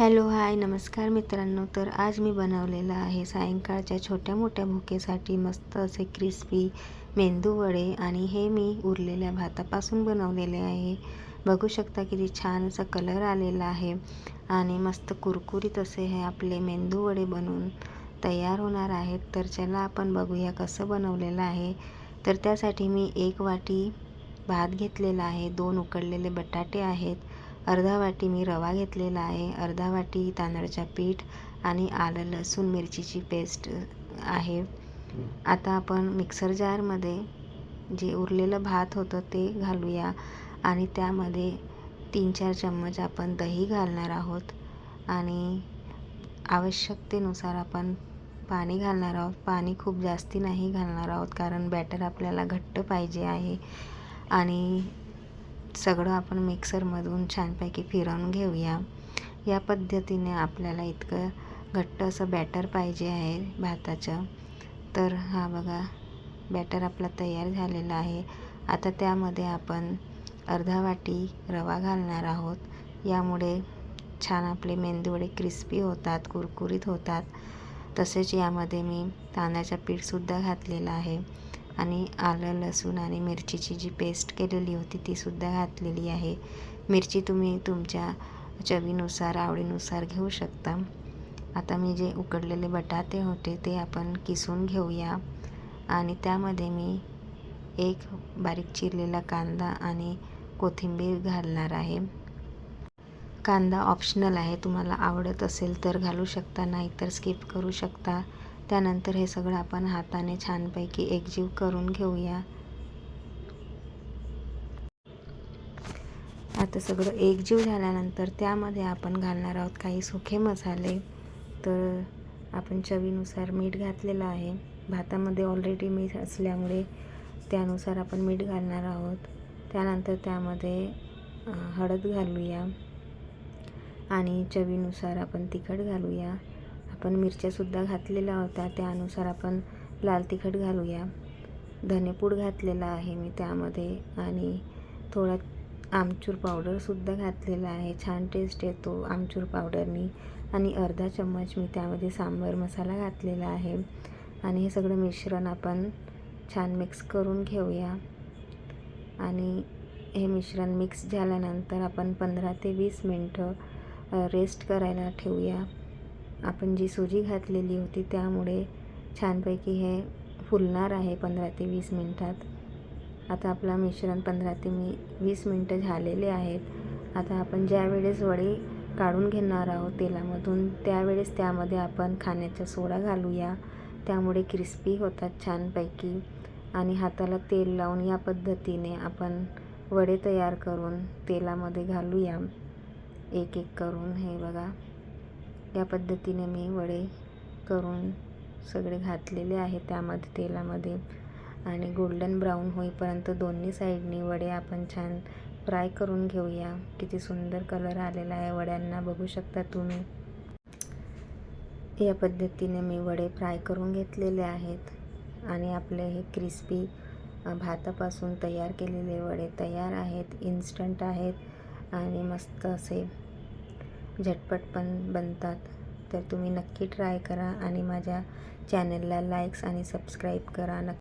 Hello hi नमस्कार मित्रांनो. तर आज मी बनवलेलं आहे सायंकाळच्या छोट्या मोठ्या भुकेसाठी मस्त असे क्रिस्पी मेंदू वडे आणि हे मी उरलेल्या भातापासून बनवलेले आहे. बघू शकता किती छान असा कलर आलेला आहे आणि मस्त कुरकुरीत असे हे आपले मेंदू वडे बनवून तयार होणार आहेत. तर चला आपण बघूया कसं बनवलेलं आहे. तर त्यासाठी मी एक वाटी भात घेतलेला आहे. दोन उकडलेले बटाटे आहेत. अर्धा वाटी मी रवा घेतलेला आहे. अर्धा वाटी तांदळाच्या पीठ आणि आलं लसूण मिरचीची पेस्ट आहे. आता आपण मिक्सर जारमध्ये जे उरलेलं भात होतं ते घालूया आणि त्यामध्ये तीन चार चम्मच आपण दही घालणार आहोत आणि आवश्यकतेनुसार आपण पाणी घालणार आहोत. पाणी खूप जास्ती नाही घालणार आहोत कारण बॅटर आपल्याला घट्ट पाहिजे आहे आणि सगळं आपण मिक्सरमधून छानपैकी फिरवून घेऊया. या पद्धतीने आपल्याला इतकं घट्ट असं बॅटर पाहिजे आहे भाताचं. तर हा बघा बॅटर आपला तयार झालेला आहे. आता त्यामध्ये आपण अर्धा वाटी रवा घालणार आहोत. यामुळे छान आपले मेंदूवडे क्रिस्पी होतात कुरकुरीत होतात. तसेच यामध्ये मी तांदळाचा पीठसुद्धा घातलेला आहे. आणि आलं लसूण आणि मिरचीची जी पेस्ट केलेली होती तीसुद्धा घातलेली आहे. मिरची तुम्ही तुमच्या चवीनुसार आवडीनुसार घेऊ शकता. आता मी जे उकडलेले बटाटे होते ते आपण किसून घेऊया. आणि त्यामध्ये मी एक बारीक चिरलेला कांदा आणि कोथिंबीर घालणार आहे. कांदा ऑप्शनल आहे तुम्हाला आवडत असेल तर घालू शकता नाहीतर स्किप करू शकता. त्यानंतर हे सगळं आपण हाताने छानपैकी एकजीव करून घेऊया. आता सगळं एकजीव झाल्यानंतर त्यामध्ये आपण घालणार आहोत काही सुखे मसाले. तर आपण चवीनुसार मीठ घातलेलं आहे. भातामध्ये ऑलरेडी मीठ असल्यामुळे त्यानुसार आपण मीठ घालणार आहोत. त्यानंतर त्यामध्ये हळद घालूया. आणि चवीनुसार आपण तिखट घालूया. आपण मिरच्यासुद्धा घातलेल्या होत्या. त्यानुसार आपण लाल तिखट घालूया. धनेपूड घातलेला आहे मी त्यामध्ये आणि थोडा आमचूर पावडरसुद्धा घातलेला आहे. छान टेस्ट येतो आमचूर पावडरनी. आणि अर्धा चम्मच मी त्यामध्ये सांबर मसाला घातलेला आहे. आणि हे सगळं मिश्रण आपण छान मिक्स करून घेऊया. आणि हे मिश्रण मिक्स झाल्यानंतर आपण पंधरा ते वीस मिनटं रेस्ट करायला ठेवूया. आपण जी सुजी घातलेली होती त्यामुळे छानपैकी हे फुलणार आहे पंधरा ते वीस मिनटात. आता आपला मिश्रण पंधरा ते मी वीस मिनटं झालेले आहेत. आता आपण ज्या वेळेस वडे काढून घेणार आहोत तेलामधून त्यावेळेस त्यामध्ये आपण खाण्याचा सोडा घालूया. त्यामुळे क्रिस्पी होतात छानपैकी. आणि हाताला तेल लावून या पद्धतीने आपण वडे तयार करून तेलामध्ये घालूया. एक एक करून हे बघा. या पद्धतीने मी वडे करून सगळे घातलेले आहे त्यामध्ये तेलामध्ये. आणि गोल्डन ब्राऊन होईपर्यंत दोन्ही साईडनी वडे आपण छान फ्राय करून घेऊया. किती सुंदर कलर आलेला आहे वड्यांना बघू शकता तुम्ही. या पद्धतीने मी वडे फ्राय करून घेतलेले आहेत. आणि आपले हे क्रिस्पी भातापासून तयार केलेले वडे तयार आहेत इन्स्टंट आहेत. आणि मस्त असे झटपट पण बनतात. तर तुम्ही नक्की ट्राय करा आणि माझ्या चॅनलला लाईक्स आणि सबस्क्राईब करा. नक्की